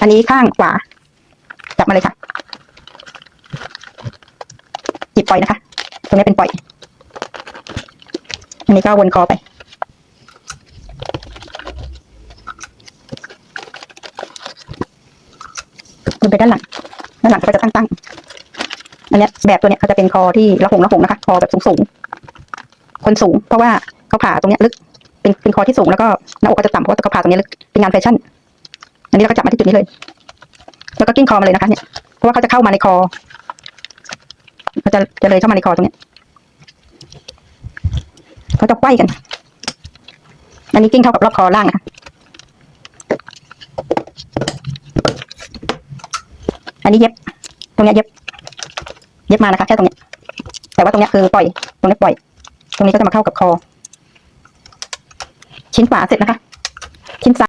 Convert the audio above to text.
อันนี้ข้างขวา จับมาเลยค่ะ หยิบปล่อยนะคะ ตรงนี้เป็นปล่อย อันนี้ก็วนคอไป วนไปด้านหลัง ด้านหลังก็จะตั้งๆอันนี้แบบตัวเนี้ยเขาจะเป็นคอที่ระหงระหงนะคะ คอแบบสูงๆคนสูง เพราะว่าเขาผ่าตรงเนี้ยลึก เป็นเป็นคอที่สูงแล้วก็หน้าอกก็จะต่ำเพราะว่าเขาผ่าตรงเนี้ยลึก เป็นงานแฟชั่น อันนี้เราก็จับมาที่จุดนี้เลย แล้วก็กิ้งคอมาเลยนะคะ เนี่ย เพราะว่าเขาจะเข้ามาในคอเขาจะจะเลยเข้ามาในคอตรงนี้เขาจะไขว้กัน อันนี้กิ้งเข้ากับรอบคอล่างนะคะอันนี้เย็บ ตรงนี้เย็บ เย็บมานะคะแค่ตรงนี้ แต่ว่าตรงนี้คือปล่อย ตรงนี้ปล่อย ตรงนี้ก็จะมาเข้ากับคอ ชิ้นฝาเสร็จนะคะ